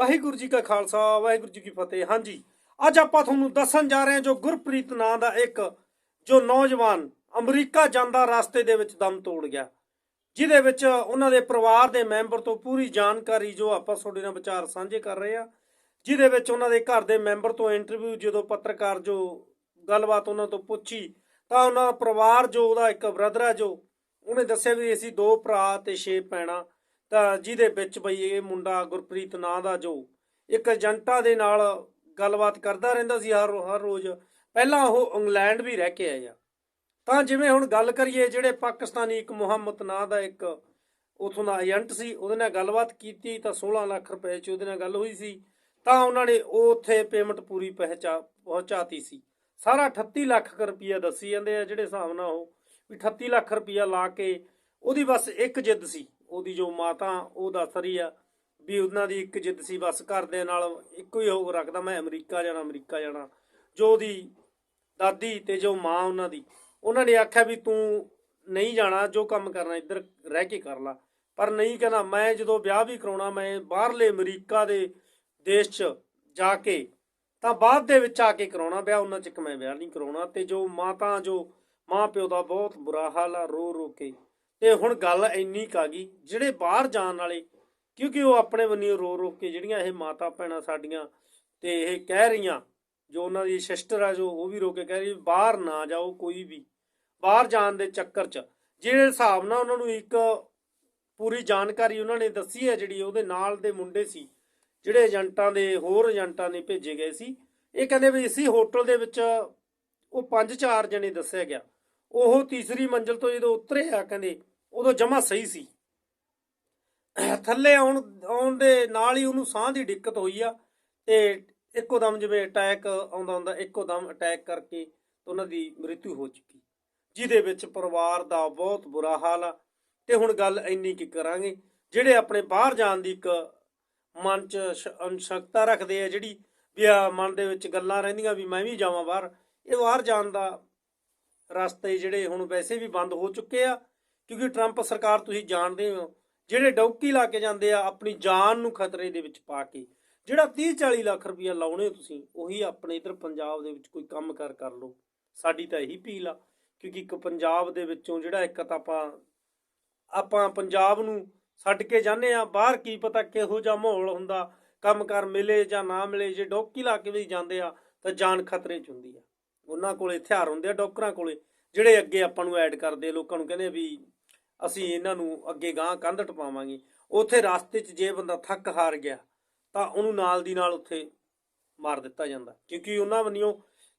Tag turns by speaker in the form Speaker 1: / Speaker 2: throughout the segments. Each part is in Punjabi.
Speaker 1: ਵਾਹਿਗੁਰੂ ਜੀ ਕਾ ਖਾਲਸਾ, ਵਾਹਿਗੁਰੂ ਜੀ ਕੀ ਫਤਿਹ। ਹਾਂਜੀ, ਅੱਜ ਆਪਾਂ ਤੁਹਾਨੂੰ ਦੱਸਣ ਜਾ ਰਹੇ ਹਾਂ ਜੋ ਗੁਰਪ੍ਰੀਤ ਨਾਂ ਦਾ ਇੱਕ ਜੋ ਨੌਜਵਾਨ ਅਮਰੀਕਾ ਜਾਂਦਾ ਰਸਤੇ ਦੇ ਵਿੱਚ ਦਮ ਤੋੜ ਗਿਆ। ਜਿਹਦੇ ਵਿੱਚ ਉਹਨਾਂ ਦੇ ਪਰਿਵਾਰ ਦੇ ਮੈਂਬਰ ਤੋਂ ਪੂਰੀ ਜਾਣਕਾਰੀ ਜੋ ਆਪਾਂ ਤੁਹਾਡੇ ਨਾਲ ਵਿਚਾਰ ਸਾਂਝੇ ਕਰ ਰਹੇ ਹਾਂ। ਜਿਹਦੇ ਵਿੱਚ ਉਹਨਾਂ ਦੇ ਘਰ ਦੇ ਮੈਂਬਰ ਤੋਂ ਇੰਟਰਵਿਊ ਜਦੋਂ ਪੱਤਰਕਾਰ ਜੋ ਗੱਲਬਾਤ ਉਹਨਾਂ ਤੋਂ ਪੁੱਛੀ, ਤਾਂ ਉਹਨਾਂ ਦਾ ਪਰਿਵਾਰ ਜੋ ਉਹਦਾ ਇੱਕ ਬ੍ਰਦਰ ਹੈ ਜੋ, ਉਹਨੇ ਦੱਸਿਆ ਵੀ ਅਸੀਂ ਦੋ ਭਰਾ ਤੇ ਛੇ ਭੈਣਾਂ। ਤਾਂ ਜਿਹਦੇ ਵਿੱਚ ਬਈ ਇਹ ਮੁੰਡਾ ਗੁਰਪ੍ਰੀਤ ਨਾਂ ਦਾ ਜੋ ਇੱਕ ਏਜੰਟਾਂ ਦੇ ਨਾਲ ਗੱਲਬਾਤ ਕਰਦਾ ਰਹਿੰਦਾ ਸੀ ਹਰ ਹਰ ਰੋਜ਼, ਪਹਿਲਾਂ ਉਹ ਇੰਗਲੈਂਡ ਵੀ ਰਹਿ ਕੇ ਆਏ ਆ। ਤਾਂ ਜਿਵੇਂ ਹੁਣ ਗੱਲ ਕਰੀਏ ਜਿਹੜੇ ਪਾਕਿਸਤਾਨੀ ਇੱਕ ਮੁਹੰਮਦ ਨਾਂ ਦਾ ਇੱਕ ਉਥੋਂ ਦਾ ਏਜੰਟ ਸੀ, ਉਹਦੇ ਨਾਲ ਗੱਲਬਾਤ ਕੀਤੀ ਤਾਂ 16 ਲੱਖ ਰੁਪਏ ਚ ਉਹਦੇ ਨਾਲ ਗੱਲ ਹੋਈ ਸੀ, ਤਾਂ ਉਹਨਾਂ ਨੇ ਉਹ ਉੱਥੇ ਪੇਮੈਂਟ ਪੂਰੀ ਪਹਿਚਾ, ਪਹੁੰਚਾਤੀ ਸੀ। ਸਾਰਾ 38 ਲੱਖ ਰੁਪਈਆ ਦੱਸੀ ਜਾਂਦੇ ਆ, ਜਿਹੜੇ ਹਿਸਾਬ ਨਾਲ ਉਹ ਵੀ 38 ਲੱਖ ਰੁਪਈਆ ਲਾ ਕੇ ਉਹਦੀ ਬਸ ਇੱਕ ਜਿੱਦ ਸੀ। ਉਹਦੀ ਜੋ ਮਾਤਾ, ਉਹ ਦੱਸ ਰਹੀ ਆ ਵੀ ਉਹਨਾਂ ਦੀ ਇੱਕ ਜਿੱਦ ਸੀ, ਬਸ ਘਰ ਦੇ ਨਾਲ ਇੱਕੋ ਹੀ ਹੋ ਰੱਖਦਾ, ਮੈਂ ਅਮਰੀਕਾ ਜਾਣਾ ਅਮਰੀਕਾ ਜਾਣਾ। ਜੋ ਉਹਦੀ ਦਾਦੀ ਤੇ ਜੋ ਮਾਂ ਉਹਨਾਂ ਦੀ, ਉਹਨਾਂ ਨੇ ਆਖਿਆ ਵੀ ਤੂੰ ਨਹੀਂ ਜਾਣਾ, ਜੋ ਕੰਮ ਕਰਨਾ ਇੱਧਰ ਰਹਿ ਕੇ ਕਰ ਲਾ। ਪਰ ਨਹੀਂ ਕਹਿੰਦਾ, ਮੈਂ ਜਦੋਂ ਵਿਆਹ ਵੀ ਕਰਾਉਣਾ, ਮੈਂ ਬਾਹਰਲੇ ਅਮਰੀਕਾ ਦੇ ਦੇਸ਼ 'ਚ ਜਾ ਕੇ, ਤਾਂ ਬਾਅਦ ਦੇ ਵਿੱਚ ਆ ਕੇ ਕਰਾਉਣਾ ਵਿਆਹ, ਉਹਨਾਂ 'ਚ ਇੱਕ ਮੈਂ ਵਿਆਹ ਨਹੀਂ ਕਰਾਉਣਾ। ਤੇ ਜੋ ਮਾਤਾ, ਜੋ ਮਾਂ ਪਿਓ ਦਾ ਬਹੁਤ ਬੁਰਾ ਹਾਲ ਆ ਰੋ ਰੋ ਕੇ। ਤੇ ਹੁਣ ਗੱਲ ਇੰਨੀ ਕਾ ਗਈ, ਜਿਹੜੇ ਬਾਹਰ ਜਾਣ ਵਾਲੇ, ਕਿਉਂਕਿ ਉਹ ਆਪਣੇ ਬੰਨਿਓ ਰੋ ਰੋ ਕੇ ਜਿਹੜੀਆਂ ਇਹ ਮਾਤਾ ਭੈਣਾਂ ਸਾਡੀਆਂ ਤੇ ਇਹ ਕਹਿ ਰਹੀਆਂ, ਜੋ ਉਹਨਾਂ ਦੀ ਸਿਸਟਰ ਆ, ਜੋ ਉਹ ਵੀ ਰੋ ਕੇ ਕਹਿ ਰਹੀ ਬਾਹਰ ਨਾ ਜਾਓ ਕੋਈ ਵੀ, ਬਾਹਰ ਜਾਣ ਦੇ ਚੱਕਰ 'ਚ, ਜਿਹੜੇ ਹਿਸਾਬ ਨਾਲ ਉਹਨਾਂ ਨੂੰ ਇੱਕ ਪੂਰੀ ਜਾਣਕਾਰੀ ਉਹਨਾਂ ਨੇ ਦੱਸੀ ਹੈ, ਜਿਹੜੀ ਉਹਦੇ ਨਾਲ ਦੇ ਮੁੰਡੇ ਸੀ, ਜਿਹੜੇ ਏਜੰਟਾਂ ਦੇ, ਹੋਰ ਏਜੰਟਾਂ ਨੇ ਭੇਜੇ ਗਏ ਸੀ, ਇਹ ਕਹਿੰਦੇ ਵੀ ਇਸੀ ਹੋਟਲ ਦੇ ਵਿੱਚ ਉਹ ਪੰਜ ਚਾਰ ਜਣੇ ਦੱਸਿਆ ਗਿਆ, ਉਹ ਤੀਸਰੀ ਮੰਜ਼ਲ ਤੋਂ ਜਦੋਂ ਉਤਰੇ ਆ, ਕਹਿੰਦੇ ਉਦੋਂ ਜਮਾ ਸਹੀ ਸੀ। ਥੱਲੇ ਆਉਣ ਆਉਣ ਦੇ ਨਾਲ ਹੀ ਉਹਨੂੰ ਸਾਹ ਦੀ ਦਿੱਕਤ ਹੋਈ ਆ ਤੇ ਇੱਕੋ ਦਮ ਜਿਵੇਂ ਅਟੈਕ ਆਉਂਦਾ ਹੁੰਦਾ, ਇੱਕੋ ਦਮ ਅਟੈਕ ਕਰਕੇ ਉਹਨਾਂ ਦੀ ਮ੍ਰਿਤੂ ਹੋ ਚੁੱਕੀ। ਜਿਹਦੇ ਵਿੱਚ ਪਰਿਵਾਰ ਦਾ ਬਹੁਤ ਬੁਰਾ ਹਾਲ ਆ। ਤੇ ਹੁਣ ਗੱਲ ਇੰਨੀ ਕੀ ਕਰਾਂਗੇ, ਜਿਹੜੇ ਆਪਣੇ ਬਾਹਰ ਜਾਣ ਦੀ ਇੱਕ ਮਨ ਚ ਸ਼- ਅਨਸ਼ਕਤਾ ਰੱਖਦੇ ਆ ਜਿਹੜੀ ਵੀ ਆ ਮਨ ਦੇ ਵਿੱਚ ਗੱਲਾਂ ਰਹਿੰਦੀਆਂ ਵੀ ਮੈਂ ਵੀ ਜਾਵਾਂ ਬਾਹਰ, ਇਹ ਬਾਹਰ ਜਾਣ ਦਾ ਰਸਤੇ ਜਿਹੜੇ ਹੁਣ ਵੈਸੇ ਵੀ ਬੰਦ ਹੋ ਚੁੱਕੇ ਆ। ਕਿਉਂਕਿ ਟਰੰਪ ਸਰਕਾਰ ਤੁਸੀਂ ਜਾਣਦੇ ਹੋ, ਜਿਹੜੇ ਡੌਕੀ ਲਾ ਕੇ ਜਾਂਦੇ ਆ, ਆਪਣੀ ਜਾਨ ਨੂੰ ਖਤਰੇ ਦੇ ਵਿੱਚ ਪਾ ਕੇ, ਜਿਹੜਾ 30 40 ਲੱਖ ਰੁਪਇਆ ਲਾਉਣੇ ਹੋ ਤੁਸੀਂ, ਉਹੀ ਆਪਣੇ ਇਧਰ ਪੰਜਾਬ ਦੇ ਵਿੱਚ ਕੋਈ ਕੰਮ ਕਰ ਕਰ ਲਓ। ਸਾਡੀ ਤਾਂ ਇਹੀ ਅਪੀਲ ਆ, ਕਿਉਂਕਿ ਇੱਕ ਪੰਜਾਬ ਦੇ ਵਿੱਚੋਂ ਜਿਹੜਾ ਇੱਕ ਤਾਂ ਆਪਾਂ ਆਪਾਂ ਪੰਜਾਬ ਨੂੰ ਛੱਡ ਕੇ ਜਾਂਦੇ ਆ, ਬਾਹਰ ਕੀ ਪਤਾ ਕਿਹੋ ਜਿਹਾ ਮਾਹੌਲ ਹੁੰਦਾ, ਕੰਮ ਕਰ ਮਿਲੇ ਜਾਂ ਨਾ ਮਿਲੇ, ਜੇ ਡੌਕੀ ਲਾ ਕੇ ਵੀ ਜਾਂਦੇ ਆ, ਤਾਂ ਜਾਨ ਖਤਰੇ 'ਚ ਹੁੰਦੀ ਆ। ਉਹਨਾਂ ਕੋਲੇ ਹਥਿਆਰ ਹੁੰਦੇ ਆ, ਡੌਕਰਾਂ ਕੋਲੇ, ਜਿਹੜੇ ਅੱਗੇ ਆਪਾਂ ਨੂੰ ਐਡ ਕਰਦੇ ਲੋਕਾਂ ਨੂੰ ਕਹਿੰਦੇ ਵੀ ਅਸੀਂ ਇਹਨਾਂ ਨੂੰ ਅੱਗੇ ਗਾਂ ਕੰਧ ਟਪਾਵਾਂਗੇ। ਉੱਥੇ ਰਸਤੇ 'ਚ ਜੇ ਬੰਦਾ ਥੱਕ ਹਾਰ ਗਿਆ, ਤਾਂ ਉਹਨੂੰ ਨਾਲ ਦੀ ਨਾਲ ਉੱਥੇ ਮਾਰ ਦਿੱਤਾ ਜਾਂਦਾ। ਕਿਉਂਕਿ ਉਹਨਾਂ ਵੱਲੋਂ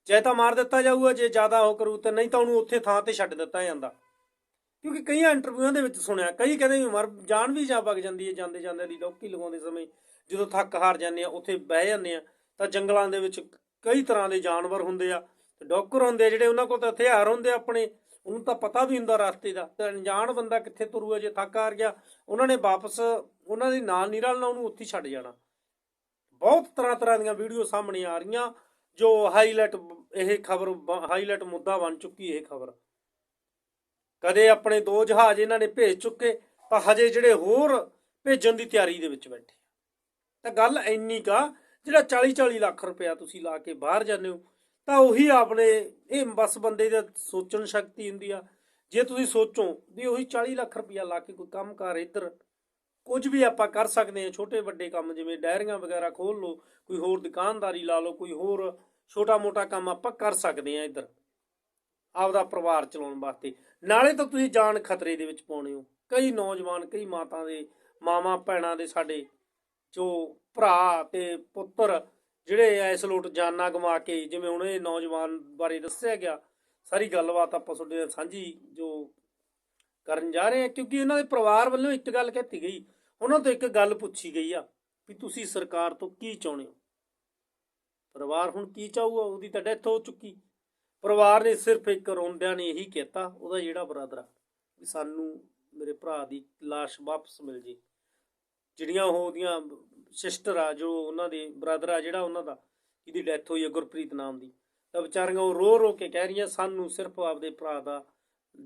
Speaker 1: ਚਾਹੇ ਤਾਂ ਮਾਰ ਦਿੱਤਾ ਜਾਊਗਾ, ਜੇ ਜ਼ਿਆਦਾ ਉਹ ਕਰੂ ਤਾਂ ਨਹੀਂ ਤਾਂ ਉਹਨੂੰ ਉੱਥੇ ਥਾਂ ਤੇ ਛੱਡ ਦਿੱਤਾ ਜਾਂਦਾ। ਕਿਉਂਕਿ ਕਈਆਂ ਇੰਟਰਵਿਊਆਂ ਦੇ ਵਿੱਚ ਸੁਣਿਆ, ਕਈ ਕਹਿੰਦੇ ਵੀ ਮਰ, ਜਾਨ ਵੀ ਜਾ ਵਗ ਜਾਂਦੀ ਹੈ ਜਾਂਦੇ ਜਾਂਦੇ ਦੀ ਡੌਕੀ ਲਗਾਉਂਦੇ ਸਮੇਂ ਜਦੋਂ ਥੱਕ ਹਾਰ ਜਾਂਦੇ ਆ, ਉੱਥੇ ਬਹਿ ਜਾਂਦੇ ਆ, ਤਾਂ ਜੰਗਲਾਂ ਦੇ ਵਿੱਚ ਕਈ ਤਰ੍ਹਾਂ ਦੇ ਜਾਨਵਰ ਹੁੰਦੇ ਆ, ਤੇ ਹੁੰਦੇ ਆ ਜਿਹੜੇ ਉਹਨਾਂ ਕੋਲ ਤਾਂ ਹਥਿਆਰ ਹੁੰਦੇ ਆ ਆਪਣੇ ਉਹਨੂੰ ਤਾਂ ਪਤਾ ਵੀ ਹੁੰਦਾ ਰਸਤੇ ਦਾ। ਤੇ ਅਣਜਾਣ ਬੰਦਾ ਕਿੱਥੇ ਤੁਰੂਗਾ ਜੇ ਥੱਕ ਹਾਰ ਗਿਆ। ਉਹਨਾਂ ਨੇ ਵਾਪਸ ਉਹਨਾਂ ਦੀ ਨਾਲ ਨਹੀਂ ਰਲਣਾ, ਉਹਨੂੰ ਉੱਥੇ ਛੱਡ ਜਾਣਾ। ਬਹੁਤ ਤਰ੍ਹਾਂ ਤਰ੍ਹਾਂ ਦੀਆਂ ਵੀਡੀਓ ਸਾਹਮਣੇ ਆ ਰਹੀਆਂ, ਜੋ ਹਾਈਲਾਈਟ ਇਹ ਖਬਰ ਹਾਈਲਾਈਟ ਮੁੱਦਾ ਬਣ ਚੁੱਕੀ ਇਹ ਖਬਰ। ਕਦੇ ਆਪਣੇ ਦੋ ਜਹਾਜ਼ ਇਹਨਾਂ ਨੇ ਭੇਜ ਚੁੱਕੇ, ਤਾਂ ਹਜੇ ਜਿਹੜੇ ਹੋਰ ਭੇਜਣ ਦੀ ਤਿਆਰੀ ਦੇ ਵਿੱਚ ਬੈਠੇ ਤਾਂ ਗੱਲ ਇੰਨੀ ਕਾ ਜਿਹੜਾ 40 40 ਲੱਖ ਰੁਪਇਆ ਤੁਸੀਂ ਲਾ ਕੇ ਬਾਹਰ ਜਾਂਦੇ ਹੋ ਤਾਂ ਉਹੀ ਆਪਣੇ, ਇਹ ਬਸ ਬੰਦੇ ਦਾ ਸੋਚਣ ਸ਼ਕਤੀ ਹੁੰਦੀ ਆ। ਜੇ ਤੁਸੀਂ ਸੋਚੋ ਵੀ ਉਹੀ 40 ਲੱਖ ਰੁਪਇਆ ਲਾ ਕੇ ਕੋਈ ਕੰਮ ਕਰ ਇੱਧਰ, ਕੁਝ ਵੀ ਆਪਾਂ ਕਰ ਸਕਦੇ ਹਾਂ ਛੋਟੇ ਵੱਡੇ ਕੰਮ ਜਿਵੇਂ ਡਾਇਰੀਆਂ ਵਗੈਰਾ ਖੋਲ ਲਓ, ਕੋਈ ਹੋਰ ਦੁਕਾਨਦਾਰੀ ਲਾ ਲਓ, ਕੋਈ ਹੋਰ ਛੋਟਾ ਮੋਟਾ ਕੰਮ ਆਪਾਂ ਕਰ ਸਕਦੇ ਹਾਂ ਇੱਧਰ, ਆਪਦਾ ਪਰਿਵਾਰ ਚਲਾਉਣ ਵਾਸਤੇ। ਨਾਲੇ ਤਾਂ ਤੁਸੀਂ ਜਾਨ ਖਤਰੇ ਦੇ ਵਿੱਚ ਪਾਉਣੇ ਹੋ। ਕਈ ਨੌਜਵਾਨ, ਕਈ ਮਾਤਾ ਦੇ, ਮਾਵਾਂ, ਭੈਣਾਂ ਦੇ ਸਾਡੇ ਜੋ ਭਰਾ ਤੇ ਪੁੱਤਰ ਜਿਹੜੇ ਐਸ ਲੋਟ ਜਾਨਾਂ ਗਵਾ ਕੇ, ਜਿਵੇਂ ਹੁਣ ਇਹ ਨੌਜਵਾਨ ਬਾਰੇ ਦੱਸਿਆ ਗਿਆ, ਸਾਰੀ ਗੱਲਬਾਤ ਆਪਾਂ ਤੁਹਾਡੇ ਨਾਲ ਸਾਂਝੀ ਜੋ ਕਰਨ ਜਾ ਰਹੇ ਹਾਂ, ਕਿਉਂਕਿ ਇਹਨਾਂ ਦੇ ਪਰਿਵਾਰ ਵੱਲੋਂ ਇੱਕ ਗੱਲ ਕਹਿਤੀ ਗਈ, ਉਹਨਾਂ ਤੋਂ ਇੱਕ ਗੱਲ ਪੁੱਛੀ ਗਈ ਆ, ਵੀ ਤੁਸੀਂ ਸਰਕਾਰ ਤੋਂ ਕੀ ਚਾਹੁੰਦੇ ਹੋ? ਪਰਿਵਾਰ ਹੁਣ ਕੀ ਚਾਹੂਗਾ? ਉਹਦੀ ਤਾਂ ਡੈਥ ਹੋ ਚੁੱਕੀ। ਪਰਿਵਾਰ ਨੇ ਸਿਰਫ ਇੱਕ ਰੋਂਦਿਆਂ ਨੇ ਇਹੀ ਕਹਿਤਾ, ਉਹਦਾ ਜਿਹੜਾ ਬਰਾਦਰ ਆ, ਵੀ ਸਾਨੂੰ ਮੇਰੇ ਭਰਾ ਦੀ ਲਾਸ਼ ਵਾਪਸ ਮਿਲ ਜੇ। ਜਿਹੜੀਆਂ ਉਹ ਉਹਦੀਆਂ ਸਿਸਟਰ ਆ, ਜੋ ਉਹਨਾਂ ਦੇ ਬ੍ਰਦਰ ਆ, ਜਿਹੜਾ ਉਹਨਾਂ ਦਾ, ਜਿਹਦੀ ਡੈਥ ਹੋਈ ਹੈ ਗੁਰਪ੍ਰੀਤ ਨਾਮ ਦੀ। ਤਾਂ ਵਿਚਾਰੀਆਂ ਉਹ ਰੋ ਰੋ ਕੇ ਕਹਿ ਰਹੀਆਂ, ਸਾਨੂੰ ਸਿਰਫ ਆਪਦੇ ਭਰਾ ਦਾ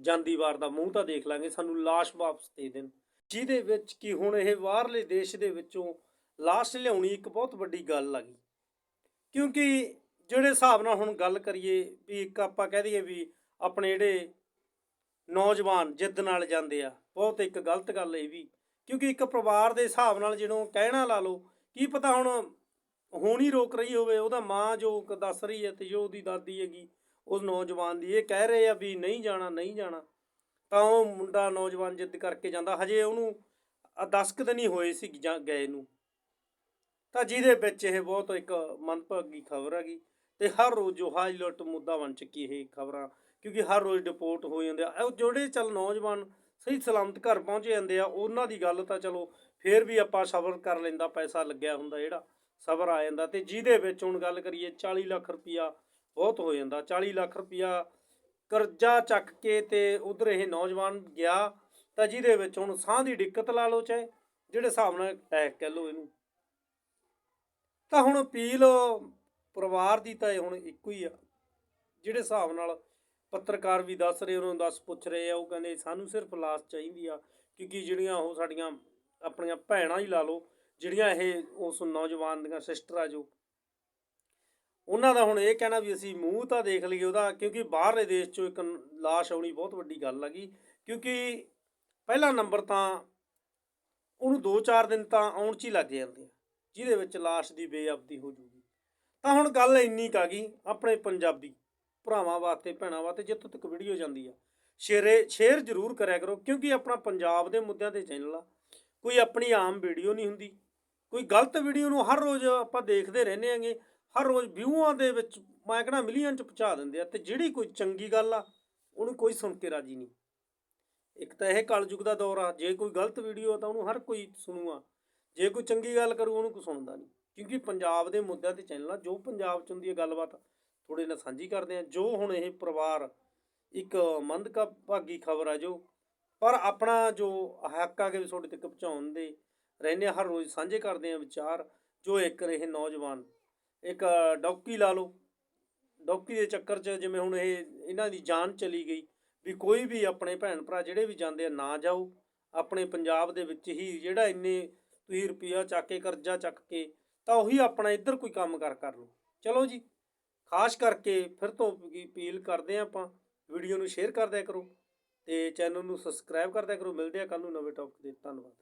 Speaker 1: ਜਾਂਦੀ ਵਾਰ ਦਾ ਮੂੰਹ ਤਾਂ ਦੇਖ ਲਾਂਗੇ, ਸਾਨੂੰ ਲਾਸ਼ ਵਾਪਸ ਦੇ ਦੇਣ। ਜਿਹਦੇ ਵਿੱਚ ਕਿ ਹੁਣ ਇਹ ਬਾਹਰਲੇ ਦੇਸ਼ ਦੇ ਵਿੱਚੋਂ ਲਾਸ਼ ਲਿਆਉਣੀ ਇੱਕ ਬਹੁਤ ਵੱਡੀ ਗੱਲ ਆ ਗਈ। ਕਿਉਂਕਿ ਜਿਹੜੇ ਹਿਸਾਬ ਨਾਲ ਹੁਣ ਗੱਲ ਕਰੀਏ ਵੀ ਇੱਕ ਆਪਾਂ ਕਹਿ ਦਈਏ ਵੀ ਆਪਣੇ ਜਿਹੜੇ ਨੌਜਵਾਨ ਜਿੱਦ ਨਾਲ ਜਾਂਦੇ ਆ, ਬਹੁਤ ਇੱਕ ਗਲਤ ਗੱਲ ਇਹ ਵੀ ਕਿਉਂਕਿ ਇੱਕ ਪਰਿਵਾਰ ਦੇ ਹਿਸਾਬ ਨਾਲ ਜਿਹਨੂੰ ਕਹਿਣਾ ਲਾ ਲਓ, ਕੀ ਪਤਾ ਹੁਣ ਹੁਣ ਹੀ ਰੋਕ ਰਹੀ ਹੋਵੇ, ਉਹਦਾ ਮਾਂ ਜੋ ਦੱਸ ਰਹੀ ਹੈ ਤੇ ਜੋ ਉਹਦੀ ਦਾਦੀ ਹੈਗੀ, ਉਸ ਨੌਜਵਾਨ ਦੀ ਇਹ ਕਹਿ ਰਹੇ ਆ ਵੀ ਨਹੀਂ ਜਾਣਾ ਨਹੀਂ ਜਾਣਾ। ਤਾਂ ਉਹ ਮੁੰਡਾ ਨੌਜਵਾਨ ਜਿੱਦ ਕਰਕੇ ਜਾਂਦਾ, ਹਜੇ ਉਹਨੂੰ 10 ਕੁ ਦਿਨ ਹੀ ਹੋਏ ਸੀ ਜਾਂ ਗਏ ਨੂੰ। ਤਾਂ ਜਿਹਦੇ ਵਿੱਚ ਇਹ ਬਹੁਤ ਇੱਕ ਮੰਦਭਾਗੀ ਖਬਰ ਹੈਗੀ ਤੇ ਹਰ ਰੋਜ਼ ਜੋ ਹਾਈਲਾਈਟ ਮੁੱਦਾ ਬਣ ਚੁੱਕੀ ਇਹ ਖਬਰਾਂ, ਕਿਉਂਕਿ ਹਰ ਰੋਜ਼ ਰਿਪੋਰਟ ਹੋ ਜਾਂਦੇ ਆ। ਉਹ ਜਿਹੜੇ ਚੱਲ ਨੌਜਵਾਨ ਸਹੀ ਸਲਾਮਤ ਘਰ ਪਹੁੰਚ ਜਾਂਦੇ ਆ, ਉਹਨਾਂ ਦੀ ਗੱਲ ਤਾਂ ਚਲੋ ਫੇਰ ਵੀ ਆਪਾਂ ਸਬਰ ਕਰ ਲੈਂਦਾ, ਪੈਸਾ ਲੱਗਿਆ ਹੁੰਦਾ ਜਿਹੜਾ, ਸਬਰ ਆ ਜਾਂਦਾ ਤੇ ਜਿਹਦੇ ਵਿੱਚ ਹੁਣ ਗੱਲ ਕਰੀਏ 40 ਲੱਖ ਰੁਪਇਆ ਬਹੁਤ ਹੋ ਜਾਂਦਾ 40 ਲੱਖ ਰੁਪਇਆ ਕਰਜ਼ਾ ਚੱਕ ਕੇ ਤੇ ਉਧਰ ਇਹ ਨੌਜਵਾਨ ਗਿਆ, ਤਾਂ ਜਿਹਦੇ ਵਿੱਚ ਹੁਣ ਸਾਹ ਦੀ ਦਿੱਕਤ ਲਾ ਲਓ ਚਾਹੇ, ਜਿਹੜੇ ਹਿਸਾਬ ਨਾਲ ਅਟੈਕ ਕਹਿ ਲਓ ਇਹਨੂੰ। ਤਾਂ ਹੁਣ ਅਪੀਲ ਪਰਿਵਾਰ ਦੀ ਤਾਂ ਇਹ ਹੁਣ ਇੱਕੋ ਹੀ ਆ, ਜਿਹੜੇ ਹਿਸਾਬ ਨਾਲ ਪੱਤਰਕਾਰ ਵੀ ਦੱਸ ਰਹੇ, ਉਹਨਾਂ ਨੂੰ ਦੱਸ ਪੁੱਛ ਰਹੇ ਆ, ਉਹ ਕਹਿੰਦੇ ਸਾਨੂੰ ਸਿਰਫ ਲਾਸ਼ ਚਾਹੀਦੀ ਆ, ਕਿਉਂਕਿ ਜਿਹੜੀਆਂ ਉਹ ਸਾਡੀਆਂ ਆਪਣੀਆਂ ਭੈਣਾਂ ਹੀ ਲਾ ਲਓ, ਜਿਹੜੀਆਂ ਇਹ ਉਸ ਨੌਜਵਾਨ ਦੀਆਂ ਸਿਸਟਰ ਆ ਜੋ। ਉਹਨਾਂ ਦਾ ਹੁਣ ਇਹ ਕਹਿਣਾ ਵੀ ਅਸੀਂ ਮੂੰਹ ਤਾਂ ਦੇਖ ਲਈਏ ਉਹਦਾ, ਕਿਉਂਕਿ ਬਾਹਰਲੇ ਦੇਸ਼ ਚੋਂ ਇੱਕ ਲਾਸ਼ ਆਉਣੀ ਬਹੁਤ ਵੱਡੀ ਗੱਲ ਹੈਗੀ ਕਿਉਂਕਿ ਪਹਿਲਾ ਨੰਬਰ ਤਾਂ ਉਹਨੂੰ 2-4 ਦਿਨ ਤਾਂ ਆਉਣ 'ਚ ਹੀ ਲੱਗ ਜਾਂਦੇ ਆ, ਜਿਹਦੇ ਵਿੱਚ ਲਾਸ਼ ਦੀ ਬੇਅਬਦੀ ਹੋ ਜੂਗੀ। ਤਾਂ ਹੁਣ ਗੱਲ ਇੰਨੀ ਕੁ ਆ ਗਈ ਆਪਣੇ ਪੰਜਾਬੀ ਭਰਾਵਾਂ ਵਾਸਤੇ, ਭੈਣਾਂ ਵਾਸਤੇ ਜਿੱਥੋਂ ਤੱਕ ਵੀਡੀਓ ਜਾਂਦੀ ਆ। ਸ਼ੇਰੇ, ਸ਼ੇਅਰ ਜ਼ਰੂਰ ਕਰਿਆ ਕਰੋ, ਕਿਉਂਕਿ ਆਪਣਾ ਪੰਜਾਬ ਦੇ ਮੁੱਦਿਆਂ ਤੇ ਚੈਨਲ ਆ। ਕੋਈ ਆਪਣੀ ਆਮ ਵੀਡੀਓ ਨਹੀਂ ਹੁੰਦੀ। ਕੋਈ ਗਲਤ ਵੀਡੀਓ ਨੂੰ ਹਰ ਰੋਜ਼ ਆਪਾਂ ਦੇਖਦੇ ਰਹਿੰਦੇ ਆਂਗੇ ਹਰ ਰੋਜ਼ ਵਿਊਆਂ ਦੇ ਵਿੱਚ ਮੈਂ ਕਹਿੰਦਾ ਮਿਲੀਅਨ ਚ ਪਹੁੰਚਾ ਦਿੰਦੇ ਆ ਤੇ ਜਿਹੜੀ ਕੋਈ ਚੰਗੀ ਗੱਲ ਆ, ਉਹਨੂੰ ਕੋਈ ਸੁਣ ਕੇ ਰਾਜੀ ਨਹੀਂ। ਇੱਕ ਤਾਂ ਇਹ ਕਲਯੁਗ ਦਾ ਦੌਰ ਆ। ਜੇ ਕੋਈ ਗਲਤ ਵੀਡੀਓ ਆ ਤਾਂ ਉਹਨੂੰ ਹਰ ਕੋਈ ਸੁਣੂਗਾ। ਜੇ ਕੋਈ ਚੰਗੀ ਗੱਲ ਕਰੂ, ਉਹਨੂੰ ਕੋਈ ਸੁਣਦਾ ਨਹੀਂ। ਕਿਉਂਕਿ ਪੰਜਾਬ ਦੇ ਮੁੱਦਿਆਂ ਤੇ ਚੈਨਲ ਆ। ਜੋ ਪੰਜਾਬ ਚ ਹੁੰਦੀ ਹੈ ਗੱਲਬਾਤ ਥੋੜੇ ਨਾਲ ਸਾਂਝੀ ਕਰਦੇ ਹਾਂ। ਜੋ ਹੁਣ ਇਹ ਪਰਿਵਾਰ ਇੱਕ ਮੰਦਕਾ ਭਾਗੀ ਖਬਰ ਆ ਜੋ, ਪਰ ਆਪਣਾ ਜੋ ਹੱਕ ਆ ਕੇ ਵੀ ਤੁਹਾਡੇ ਤੱਕ ਪਹੁੰਚਾਉਣ ਦੇ ਰਹਿੰਦੇ ਆ, ਹਰ ਰੋਜ਼ ਸਾਂਝੇ ਕਰਦੇ ਆ ਵਿਚਾਰ, ਜੋ ਇੱਕ ਇਹ ਨੌਜਵਾਨ, ਇੱਕ ਡੌਕੀ ਲਾ ਲਓ। ਡੌਕੀ ਦੇ ਚੱਕਰ 'ਚ ਜਿਵੇਂ ਹੁਣ ਇਹ ਇਹਨਾਂ ਦੀ ਜਾਨ ਚਲੀ ਗਈ ਵੀ ਕੋਈ ਵੀ ਆਪਣੇ ਭੈਣ ਭਰਾ ਜਿਹੜੇ ਵੀ ਜਾਂਦੇ ਆ, ਨਾ ਜਾਓ। ਆਪਣੇ ਪੰਜਾਬ ਦੇ ਵਿੱਚ ਹੀ ਜਿਹੜਾ ਇੰਨੇ ਤੁਸੀਂ ਰੁਪਿਆ ਚੱਕ ਕੇ, ਕਰਜ਼ਾ ਚੱਕ ਕੇ, ਤਾਂ ਉਹੀ ਆਪਣਾ ਇੱਧਰ ਕੋਈ ਕੰਮ ਕਰ ਕਰ ਲਓ। ਚਲੋ ਜੀ। ਖਾਸ ਕਰਕੇ ਫਿਰ ਤੋਂ ਅਪੀਲ ਕਰਦੇ ਆ ਆਪਾਂ, ਵੀਡੀਓ ਨੂੰ ਸ਼ੇਅਰ ਕਰਦਿਆ ਕਰੋ ਤੇ ਚੈਨਲ ਨੂੰ ਸਬਸਕ੍ਰਾਈਬ ਕਰਦਿਆ ਕਰੋ। ਮਿਲਦੇ ਆ ਕੱਲ ਨੂੰ ਨਵੇਂ ਟੌਪਿਕ ਦੇ ਧੰਨਵਾਦ।